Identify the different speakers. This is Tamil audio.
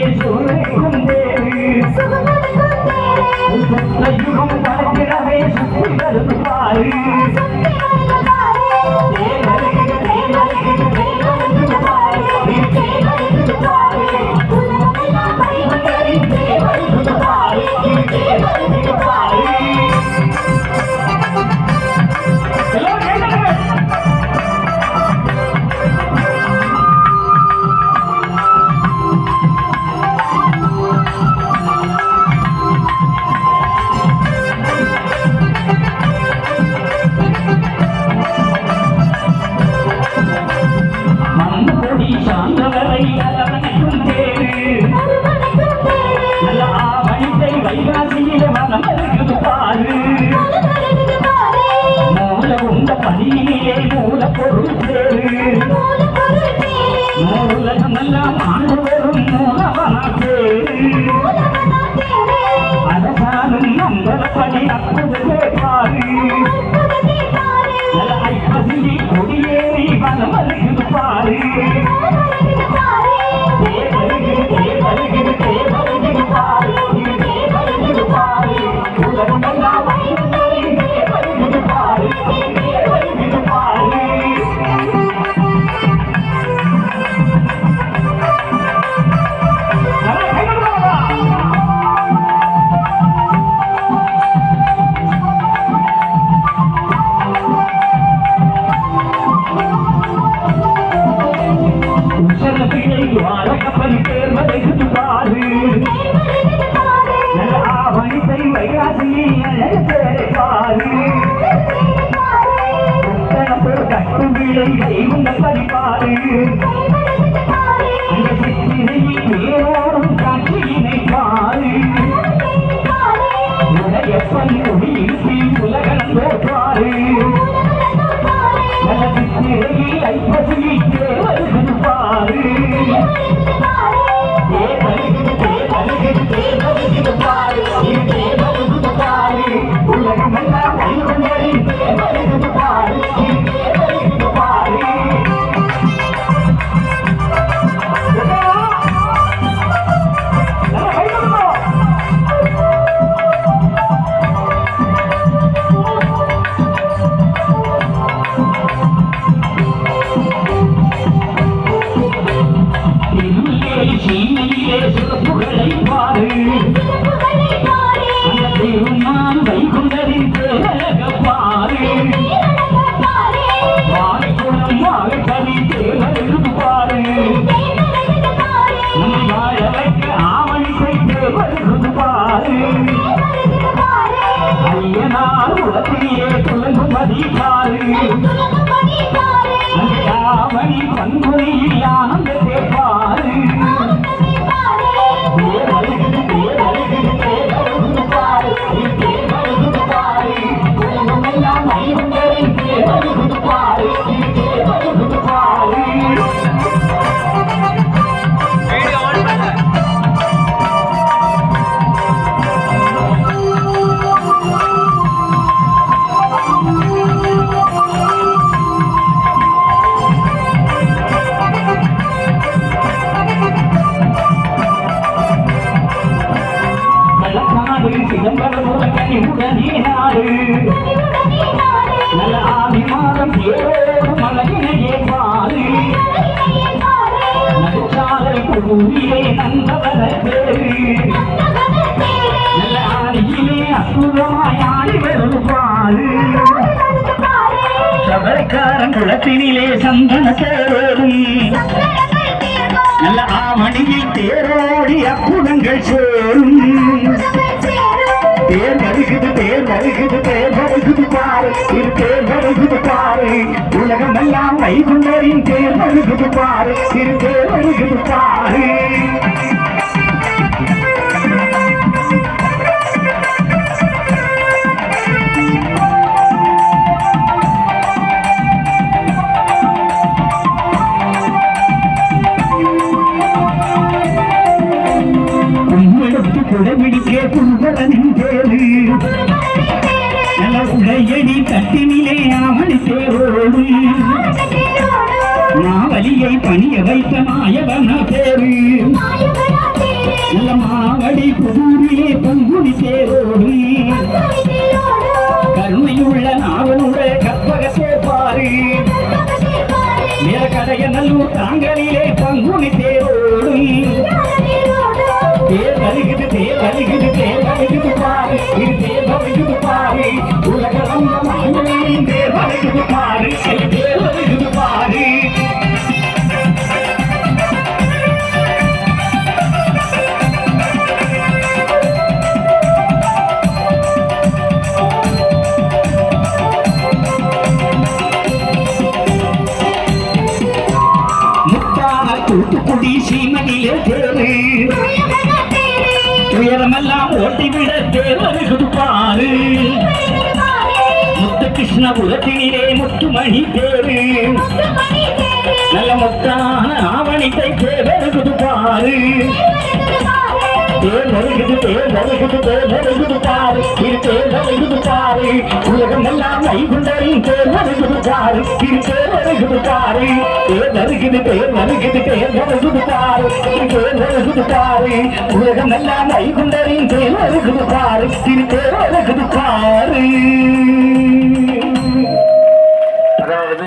Speaker 1: Thank you. இந்த பணியிலே மூலப்பொருள் பேரு மூலகம் எல்லாம் ஆண்டு படிப்பாரு பதிப்பாரு உடனே நாடு. நல்ல ஆதி மாதம் ஏழு மலையினையே பாடு. நடுச்சாலை குளத்தினிலே சந்தன சேரும் நல்ல ஆமணியில் தேரோடி அற்புதங்கள் சேரும் தேர் வருகுது தேர் வருகுது தேர் வருகுது பாரு இது தேர் வருகுது பாரு உலகம் எல்லாம் வைகுண்டரின் தேர் வருகுது பாரு இது தேர் வருகுது பாரு பணிய வைத்த மாயவனா தேரு நல்ல மாவடி புதூரிலே பங்குனி தேரோடு. கருணையுள்ள நாவனுடைய கற்பக சேர்ப்பாரு நிலக்கடைய நல்லூர் தாங்களிலே பங்குனி தேரோடு. தேர் வருகுது தேர் வருகுது தேர் வருகுது பாரு. இது தேர் வருகுது உயரமெல்லாம் ஓட்டிவிட தேர் வருகுது பாரு முத்து கிருஷ்ணபுரத்தினிலே முத்துமணி தேரு நல்ல முத்தான ஆவணித்தை தேர் வருகுது பாரு தேர் வருகுது தேர் வருகுது பாரு இது தேர் வருகுது பாரு தேர் வருகுது தேர் வருகுது தேர் வருகுது தேர் வருகுது தேர் வருகுது பாரு இது தேர் வருகுது தேர் வருகுது பாரு இது தேர் வருகுது பாரு
Speaker 2: அதாவது